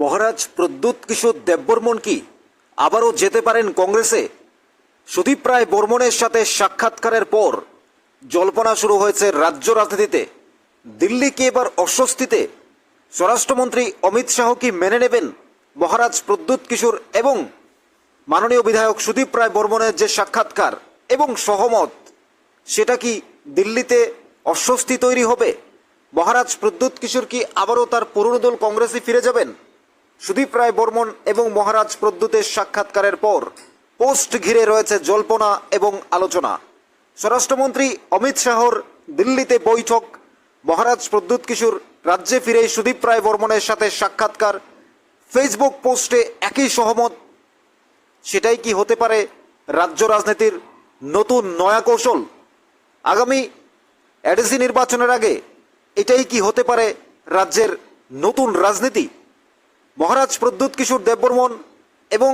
মহারাজ প্রদ্যুৎ কিশোর দেববর্মন কি? আবারও যেতে পারেন কংগ্রেসে? সুদীপ রায় বর্মনের সাথে সাক্ষাৎকারের পর জল্পনা শুরু হয়েছে রাজ্য রাজনীতিতে। দিল্লি কি এবার অস্বস্তিতে? স্বরাষ্ট্রমন্ত্রী অমিত শাহ কি মেনে নেবেন মহারাজ প্রদ্যুৎ কিশোর এবং মাননীয় বিধায়ক সুদীপ রায় বর্মনের যে সাক্ষাৎকার এবং সহমত, সেটা কি দিল্লিতে অস্বস্তি তৈরি হবে? মহারাজ প্রদ্যুৎ কিশোর কি আবারও তার পুরনো দল কংগ্রেসে ফিরে যাবেন? সুদীপ রায় বর্মন এবং মহারাজ প্রদ্যুতের সাক্ষাৎকারের পর পোস্ট ঘিরে রয়েছে জল্পনা এবং আলোচনা। স্বরাষ্ট্রমন্ত্রী অমিত শাহর দিল্লিতে বৈঠক, মহারাজ প্রদ্যুৎ কিশোর রাজ্যে ফিরে সুদীপ রায় বর্মনের সাথে সাক্ষাৎকার, ফেসবুক পোস্টে একই সহমত, সেটাই কি হতে পারে রাজ্য রাজনীতির নতুন নয়া কৌশল? আগামী এডিসি নির্বাচনের আগে এটাই কি হতে পারে রাজ্যের নতুন রাজনীতি? মহারাজ প্রদ্যুৎ কিশোর দেববর্মন এবং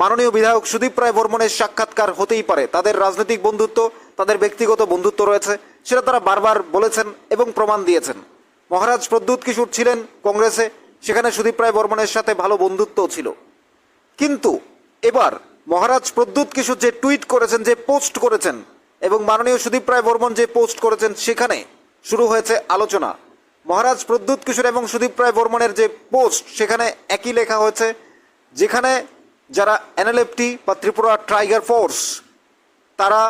মাননীয় বিধায়ক সুদীপ রায় বর্মনের সাক্ষাৎকার হতেই পারে। তাদের রাজনৈতিক বন্ধুত্ব, তাদের ব্যক্তিগত বন্ধুত্ব রয়েছে, সেটা তারা বারবার বলেছেন এবং প্রমাণ দিয়েছেন। মহারাজ প্রদ্যুৎ কিশোর ছিলেন কংগ্রেসে, সেখানে সুদীপ রায় বর্মনের সাথে ভালো বন্ধুত্বও ছিল। কিন্তু এবার মহারাজ প্রদ্যুৎ কিশোর যে টুইট করেছেন, যে পোস্ট করেছেন এবং মাননীয় সুদীপ রায় বর্মন যে পোস্ট করেছেন, সেখানে শুরু হয়েছে আলোচনা। মহারাজ প্রদ্যুৎ কিশোর এবং সুদীপ রায় বর্মনের যে পোস্ট, সেখানে একই লেখা হয়েছে, যেখানে যারা এনএলএফটি বা ত্রিপুরা টাইগার ফোর্স, তারা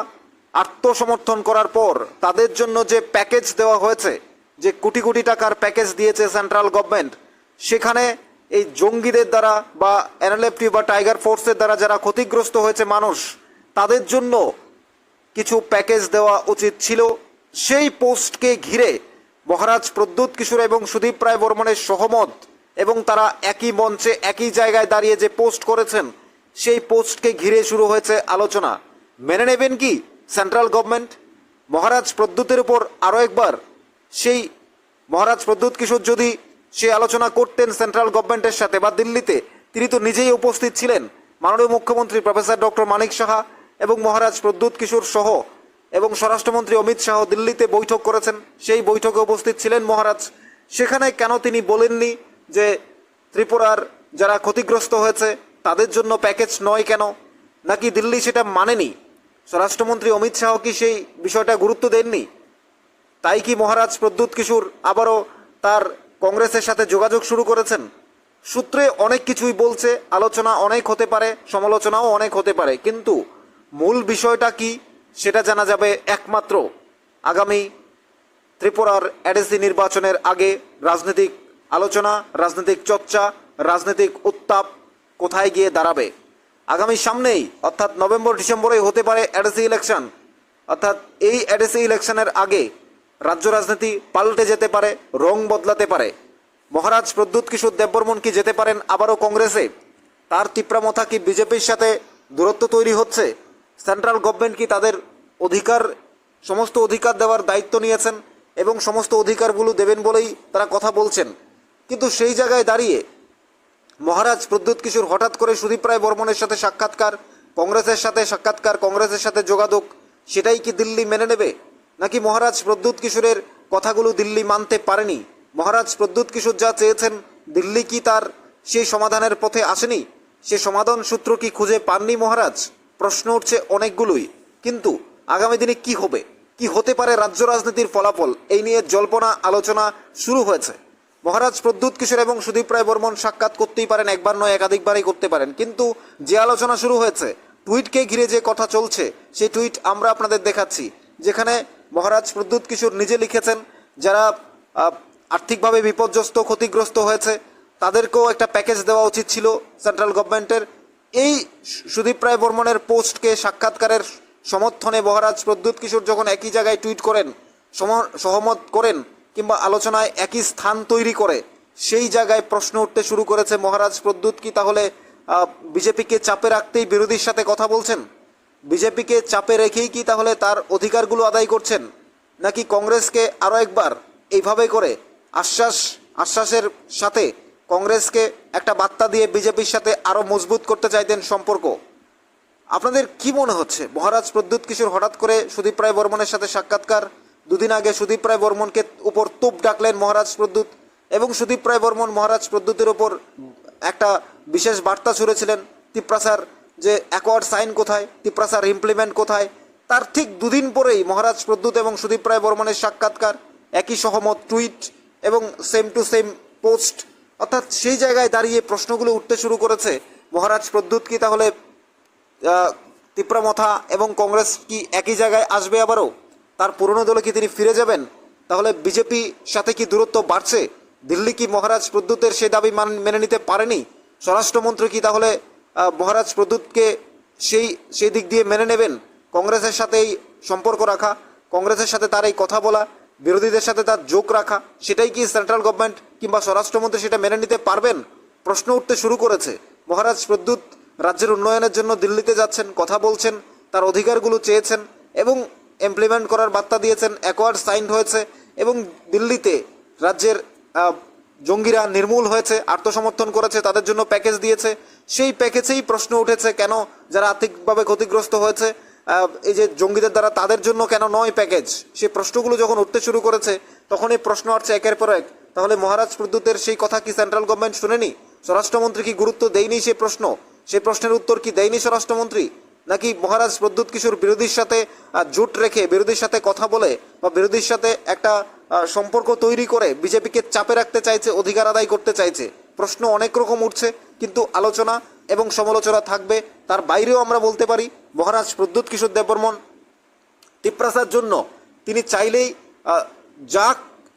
আত্মসমর্থন করার পর তাদের জন্য যে প্যাকেজ দেওয়া হয়েছে, যে কোটি কোটি টাকার প্যাকেজ দিয়েছে সেন্ট্রাল গভর্নমেন্ট, সেখানে এই জঙ্গিদের দ্বারা বা এনএলএফটি বা টাইগার ফোর্সের দ্বারা যারা ক্ষতিগ্রস্ত হয়েছে মানুষ, তাদের জন্য কিছু প্যাকেজ দেওয়া উচিত ছিল। সেই পোস্টকে ঘিরে মহারাজ প্রদ্যুৎ কিশোর এবং সুদীপ রায় বর্মনের সহমত এবং তারা একই মঞ্চে একই জায়গায় দাঁড়িয়ে যে পোস্ট করেছেন, সেই পোস্টকে ঘিরে শুরু হয়েছে আলোচনা। মেনে নেবেন কি সেন্ট্রাল গভর্নমেন্ট? মহারাজ প্রদ্যুতের উপর আরও একবার, সেই মহারাজ প্রদ্যুৎ কিশোর যদি সে আলোচনা করতেন সেন্ট্রাল গভর্নমেন্টের সাথে বা দিল্লিতে, তিনি তো নিজেই উপস্থিত ছিলেন। মাননীয় মুখ্যমন্ত্রী প্রফেসর ডক্টর মানিক সাহা এবং মহারাজ প্রদ্যুৎ কিশোর সহ এবং স্বরাষ্ট্রমন্ত্রী অমিত শাহ দিল্লিতে বৈঠক করেছেন। সেই বৈঠকে উপস্থিত ছিলেন মহারাজ। সেখানে কেন তিনি বলেননি যে ত্রিপুরার যারা ক্ষতিগ্রস্ত হয়েছে, তাদের জন্য প্যাকেজ নয় কেন? নাকি দিল্লি সেটা মানেনি? স্বরাষ্ট্রমন্ত্রী অমিত শাহ কি সেই বিষয়টা গুরুত্ব দেননি? তাই কি মহারাজ প্রদ্যুৎ কিশোর আবারও তার কংগ্রেসের সাথে যোগাযোগ শুরু করেছেন? সূত্রে অনেক কিছুই বলছে, আলোচনা অনেক হতে পারে, সমালোচনাও অনেক হতে পারে, কিন্তু মূল বিষয়টা কি? সেটা জানা যাবে একমাত্র আগামী ত্রিপুরার এডিসি নির্বাচনের আগে রাজনৈতিক আলোচনা, রাজনৈতিক চর্চা, রাজনৈতিক উত্তাপ কোথায় গিয়ে দাঁড়াবে। আগামী সামনেই, অর্থাৎ নভেম্বর, ডিসেম্বরেই হতে পারে এডিসি ইলেকশন। অর্থাৎ এই এডিসি ইলেকশনের আগে রাজ্য রাজনীতি পাল্টে যেতে পারে, রং বদলাতে পারে। মহারাজ প্রদ্যুৎ কিশোর দেববর্মন কি যেতে পারেন আবারও কংগ্রেসে? তার তিপ্রামথা কি বিজেপির সাথে দূরত্ব তৈরি হচ্ছে? সেন্ট্রাল গভর্নমেন্ট কি তাদের অধিকার, সমস্ত অধিকার দেওয়ার দায়িত্ব নিয়েছেন এবং সমস্ত অধিকারগুলো দেবেন বলেই তারা কথা বলছেন। কিন্তু সেই জায়গায় দাঁড়িয়ে মহারাজ প্রদ্যুৎ কিশোর হঠাৎ করে সুদীপ রায় বর্মনের সাথে সাক্ষাৎকার, কংগ্রেসের সাথে সাক্ষাৎকার, কংগ্রেসের সাথে যোগাযোগ, সেটাই কি দিল্লি মেনে নেবে? নাকি মহারাজ প্রদ্যুৎ কিশোরের কথাগুলো দিল্লি মানতে পারেনি? মহারাজ প্রদ্যুৎ কিশোর যা চেয়েছেন, দিল্লি কি তার সেই সমাধানের পথে আসেনি? সে সমাধান সূত্র কি খুঁজে পাননি মহারাজ? প্রশ্ন উঠছে অনেকগুলোই। কিন্তু আগামী দিনে কি হবে? কি হতে পারে রাজ্য রাজনীতির ফলাফল? এই নিয়ে জল্পনা, আলোচনা শুরু হয়েছে। মহারাজ প্রদ্যুৎ কিশোর এবং সুদীপ রায় বর্মন সাক্ষাৎ করতেই পারেন, একবার নয়, একাধিকবারই করতে পারেন। কিন্তু যে আলোচনা শুরু হয়েছে, টুইটকে ঘিরে যে কথা চলছে, সেই টুইট আমরা আপনাদের দেখাচ্ছি। যেখানে মহারাজ প্রদ্যুৎ কিশোর নিজে লিখেছেন, যারা আর্থিকভাবে বিপর্যস্ত, ক্ষতিগ্রস্ত হয়েছে, তাদেরকেও একটা প্যাকেজ দেওয়া উচিত ছিল, সেন্ট্রাল গভর্নমেন্টের এই সুদীপ রায় বর্মনের পোস্টকে সাক্ষাৎকারের সমর্থনে মহারাজ প্রদ্যুৎ কিশোর যখন একই জায়গায় টুইট করেন সহমত করেন কিংবা আলোচনায় একই স্থান তৈরি করে, সেই জায়গায় প্রশ্ন উঠতে শুরু করেছে, মহারাজ প্রদ্যুৎ কি তাহলে বিজেপিকে চাপে রাখতেই বিরোধীর সাথে কথা বলছেন? বিজেপিকে চাপে রেখেই কি তাহলে তার অধিকারগুলো আদায় করছেন? নাকি কংগ্রেসকে আরও একবার এইভাবে করে আশ্বাস, আশ্বাসের সাথে কংগ্রেসকে একটা বার্তা দিয়ে বিজেপির সাথে আরও মজবুত করতে চাইতেন সম্পর্ক। আপনাদের কি মনে হচ্ছে? মহারাজ প্রদ্যুৎ কিশোর হঠাৎ করে সুদীপ রায় বর্মনের সাথে সাক্ষাৎকার, দুদিন আগে সুদীপ রায় বর্মনকে উপর তুপ ডাকলেন মহারাজ প্রদ্যুৎ এবং সুদীপ রায় বর্মন মহারাজ প্রদ্যুতের ওপর একটা বিশেষ বার্তা ছুড়েছিলেন, তিপ্রাসার যে অ্যাকোয়ার্ড সাইন কোথায়, তিপ্রাসার ইমপ্লিমেন্ট কোথায়, তার ঠিক দুদিন পরেই মহারাজ প্রদ্যুৎ এবং সুদীপ রায় বর্মনের সাক্ষাৎকার, একই সহমত, টুইট এবং সেম টু সেম পোস্ট অর্থাৎ সেই জায়গায় দাঁড়িয়ে প্রশ্নগুলো উঠতে শুরু করেছে। মহারাজ প্রদ্যুৎ কি তাহলে তিপ্রামথা এবং কংগ্রেস কি একই জায়গায় আসবে আবারও? তার পুরনো দলে কি তিনি ফিরে যাবেন? তাহলে বিজেপি সাথে কি দূরত্ব বাড়ছে? দিল্লি কি মহারাজ প্রদ্যুতের সেই দাবি মান- মেনে নিতে পারেনি? স্বরাষ্ট্রমন্ত্রী কি তাহলে মহারাজ প্রদ্যুৎকে সেই সেই দিক দিয়ে মেনে নেবেন? কংগ্রেসের সাথে এই সম্পর্ক রাখা, কংগ্রেসের সাথে তার এই কথা বলা বিরোধীদের সাথে তার যোগ রাখা, সেটাই কি সেন্ট্রাল গভর্নমেন্ট কিংবা স্বরাষ্ট্রমন্ত্রী সেটা মেনে নিতে পারবেন? প্রশ্ন উঠতে শুরু করেছে। মহারাজ প্রদ্যুৎ রাজ্যের উন্নয়নের জন্য দিল্লিতে যাচ্ছেন, কথা বলছেন, তার অধিকারগুলো চেয়েছেন এবং ইমপ্লিমেন্ট করার বার্তা দিয়েছেন অ্যাকোয়ার্ড সাইন হয়েছে এবং দিল্লিতে রাজ্যের জঙ্গিরা নির্মূল হয়েছে, আত্মসমর্থন করেছে, তাদের জন্য প্যাকেজ দিয়েছে। সেই প্যাকেজেই প্রশ্ন উঠেছে কেন? যারা আর্থিকভাবে ক্ষতিগ্রস্ত হয়েছে এই যে জঙ্গিদের দ্বারা তাদের জন্য কেন নয় প্যাকেজ? সেই প্রশ্নগুলো যখন উঠতে শুরু করেছে, তখন এই প্রশ্ন আসছে একের পর এক। তাহলে মহারাজ প্রদ্যুতের সেই কথা কি সেন্ট্রাল গভর্নমেন্ট শুনেনি? স্বরাষ্ট্রমন্ত্রী কি গুরুত্ব দেয়নি সেই প্রশ্ন? সেই প্রশ্নের উত্তর কি দেয়নি স্বরাষ্ট্রমন্ত্রী? নাকি মহারাজ প্রদ্যুৎ কিশোর বিরোধীর সাথে জোট রেখে বিরোধীর সাথে কথা বলে বা বিরোধীর সাথে একটা সম্পর্ক তৈরি করে বিজেপিকে চাপে রাখতে চাইছে, অধিকার আদায় করতে চাইছে? প্রশ্ন অনেক রকম উঠছে, কিন্তু আলোচনা এবং সমালোচনা থাকবে, তার বাইরেও আমরা বলতে পারি, মহারাজ প্রদ্যুৎ কিশোর দেববর্মন তিপ্রাসার জন্য তিনি চাইলেই যা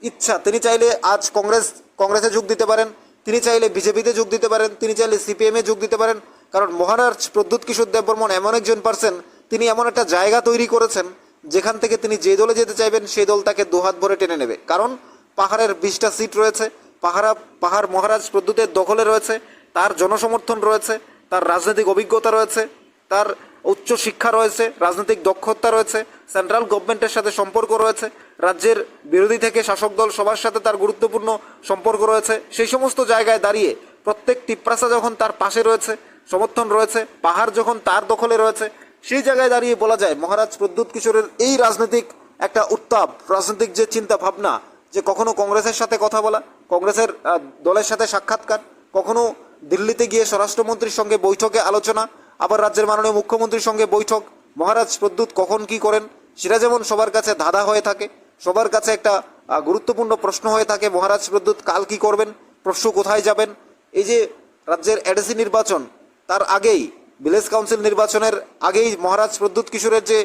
ইচ্ছা, তিনি চাইলে আজ কংগ্রেস, কংগ্রেসে যোগ দিতে পারেন, তিনি চাইলে বিজেপিতে যোগ দিতে পারেন, তিনি চাইলে সিপিএমে যোগ দিতে পারেন, কারণ মহারাজ প্রদ্যুৎ কিশোর দেববর্মন এমন একজন পার্সন তিনি এমন একটা জায়গা তৈরি করেছেন, যেখান থেকে তিনি যে দলে যেতে চাইবেন সেই দল তাকে দুহাত ভরে টেনে নেবে। কারণ পাহাড়ের বিশটা সিট রয়েছে, পাহাড়া, পাহাড় মহারাজ প্রদ্যুতের দখলে রয়েছে তার জনসমর্থন রয়েছে, তার রাজনৈতিক অভিজ্ঞতা রয়েছে, তার উচ্চ শিক্ষা রয়েছে, রাজনৈতিক দক্ষতা রয়েছে সেন্ট্রাল গভর্নমেন্টের সাথে সম্পর্ক রয়েছে, রাজ্যের বিরোধী থেকে শাসক দল সবার সাথে তার গুরুত্বপূর্ণ সম্পর্ক রয়েছে, সেই সমস্ত জায়গায় দাঁড়িয়ে প্রত্যেক টিপ্রাসা যখন তার পাশে রয়েছে, সমর্থন রয়েছে, পাহাড় যখন তার দখলে রয়েছে, সেই জায়গায় দাঁড়িয়ে বলা যায়, মহারাজ প্রদ্যুৎ কিশোরের এই রাজনৈতিক একটা উত্তাপ, রাজনৈতিক যে চিন্তা ভাবনা, যে কখনো কংগ্রেসের সাথে কথা বলা, কংগ্রেসের দলের সাথে সাক্ষাৎকার, কখনো দিল্লিতে গিয়ে স্বরাষ্ট্রমন্ত্রীর সঙ্গে বৈঠকে আলোচনা, আবার রাজ্যের মাননীয় মুখ্যমন্ত্রীর সঙ্গে বৈঠক। মহারাজ প্রদ্যুৎ কখন কি করেন, সেটা যেমন সবার কাছে ধাঁধা হয়ে থাকে, সবার কাছে একটা গুরুত্বপূর্ণ প্রশ্ন হয়ে থাকে, মহারাজ প্রদ্যুৎ কাল কি করবেন, প্রশ্ন কোথায় যাবেন? এই যে রাজ্যের এডিসি নির্বাচন, তার আগেই ভিলেজ কাউন্সিল নির্বাচনের আগেই মহারাজ প্রদ্যুৎ কিশোরের যে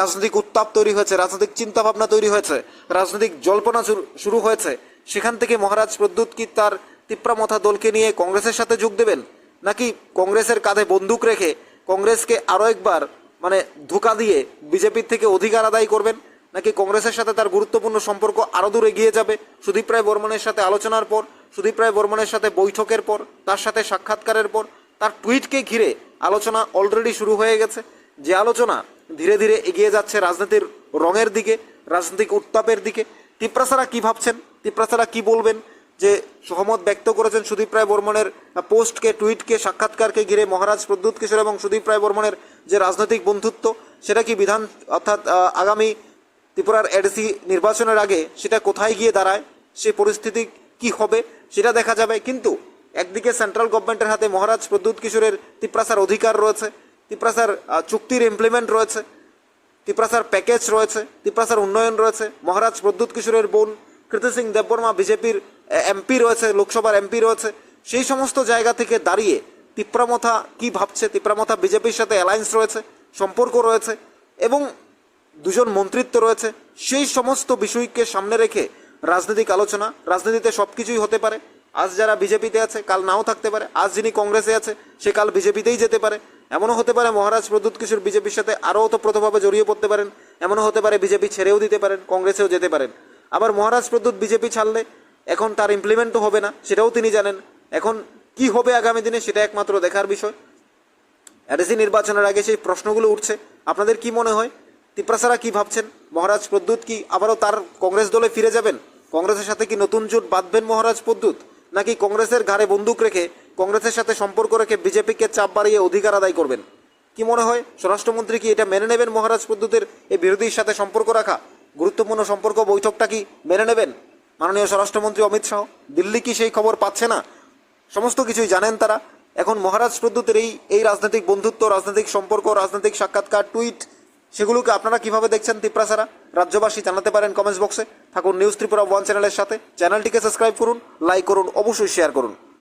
রাজনৈতিক উত্তাপ তৈরি হয়েছে, রাজনৈতিক চিন্তাভাবনা তৈরি হয়েছে, রাজনৈতিক জল্পনা শুরু হয়েছে, সেখান থেকে মহারাজ প্রদ্যুৎ কি তার তিপ্রামথা দলকে নিয়ে কংগ্রেসের সাথে যোগ দেবেন? নাকি কংগ্রেসের কাঁধে বন্দুক রেখে কংগ্রেসকে আরও একবার মানে ধোকা দিয়ে বিজেপির থেকে অধিকার আদায় করবেন? নাকি কংগ্রেসের সাথে তার গুরুত্বপূর্ণ সম্পর্ক আরও দূর এগিয়ে যাবে? সুদীপ রায় বর্মনের সাথে আলোচনার পর, সুদীপ রায় বর্মনের সাথে বৈঠকের পর, তার সাথে সাক্ষাৎকারের পর, তার টুইটকে ঘিরে আলোচনা অলরেডি শুরু হয়ে গেছে। যে আলোচনা ধীরে ধীরে এগিয়ে যাচ্ছে রাজনীতির রঙের দিকে, রাজনৈতিক উত্তাপের দিকে। তিপ্রাসারা কী ভাবছেন? তিপ্রাসারা কী বলবেন? যে সহমত ব্যক্ত করেছেন সুদীপ রায় বর্মনের পোস্টকে, টুইটকে, সাক্ষাৎকারকে ঘিরে মহারাজ প্রদ্যুৎ কিশোর এবং সুদীপ রায় বর্মনের যে রাজনৈতিক বন্ধুত্ব, সেটা কি বিধান, অর্থাৎ আগামী ত্রিপুরার এডিসি নির্বাচনের আগে সেটা কোথায় গিয়ে দাঁড়ায়, সে পরিস্থিতি কি হবে, সেটা দেখা যাবে। কিন্তু একদিকে সেন্ট্রাল গভর্নমেন্টের হাতে মহারাজ প্রদ্যুৎ কিশোরের তিপ্রাসার অধিকার রয়েছে, তিপ্রাসার চুক্তির ইমপ্লিমেন্ট রয়েছে, তিপ্রাসার প্যাকেজ রয়েছে, তিপ্রাসার উন্নয়ন রয়েছে। মহারাজ প্রদ্যুৎ কিশোরের বোন কৃতি সিং দেববর্মা, বিজেপির এমপি রয়েছে, লোকসভার এমপি রয়েছে, সেই সমস্ত জায়গা থেকে দাঁড়িয়ে তিপ্রামথা কি ভাবছে? তিপ্রামথা বিজেপির সাথে অ্যালায়েন্স রয়েছে, সম্পর্ক রয়েছে, এবং দুজন মন্ত্রিত্ব রয়েছে, সেই সমস্ত বিষয়কে সামনে রেখে রাজনৈতিক আলোচনা, রাজনীতিতে সব কিছুই হতে পারে। আজ যারা বিজেপিতে আছে, কাল নাও থাকতে পারে। আজ যিনি কংগ্রেসে আছে, সে কাল বিজেপিতেই যেতে পারে। এমনও হতে পারে মহারাজ প্রদ্যুৎ কিশোর বিজেপির সাথে আরও ওতপ্রোতভাবে জড়িয়ে পড়তে পারেন। এমনও হতে পারে বিজেপি ছেড়েও দিতে পারেন, কংগ্রেসেও যেতে পারেন। আবার মহারাজ প্রদ্যুৎ বিজেপি ছাড়লে এখন তার ইমপ্লিমেন্টও হবে না, সেটাও তিনি জানেন। এখন কি হবে আগামী দিনে সেটা একমাত্র দেখার বিষয়। এডিসি নির্বাচনের আগে সেই প্রশ্নগুলো উঠছে। আপনাদের কি মনে হয়? তিপ্রাসারা কি ভাবছেন? মহারাজ প্রদ্যুৎ কি আবারও তার কংগ্রেস দলে ফিরে যাবেন? কংগ্রেসের সাথে কি নতুন জোট বাঁধবেন মহারাজ প্রদ্যুৎ? নাকি কংগ্রেসের ঘাড়ে বন্দুক রেখে কংগ্রেসের সাথে সম্পর্ক রেখে বিজেপিকে চাপ বাড়িয়ে অধিকার আদায় করবেন? কি মনে হয়? স্বরাষ্ট্রমন্ত্রী কি এটা মেনে নেবেন মহারাজ প্রদ্যুতের এই বিরোধীর সাথে সম্পর্ক রাখা? গুরুত্বপূর্ণ সম্পর্ক বৈঠকটা কি মেনে নেবেন? মাননীয় স্বরাষ্ট্রমন্ত্রী অমিত শাহ, দিল্লি কি সেই খবর পাচ্ছে না? সমস্ত কিছুই জানেন তারা। এখন মহারাজ প্রদ্যুতের এই এই রাজনৈতিক বন্ধুত্ব, রাজনৈতিক সম্পর্ক, রাজনৈতিক সাক্ষাৎকার, টুইট, সেগুলোকে আপনারা কীভাবে দেখছেন তিপ্রাসারা রাজ্যবাসী জানাতে পারেন কমেন্টস বক্সে। থাকুন নিউজ ত্রিপুরা ওয়ান চ্যানেলের সাথে। চ্যানেলটিকে সাবস্ক্রাইব করুন, লাইক করুন, অবশ্যই শেয়ার করুন।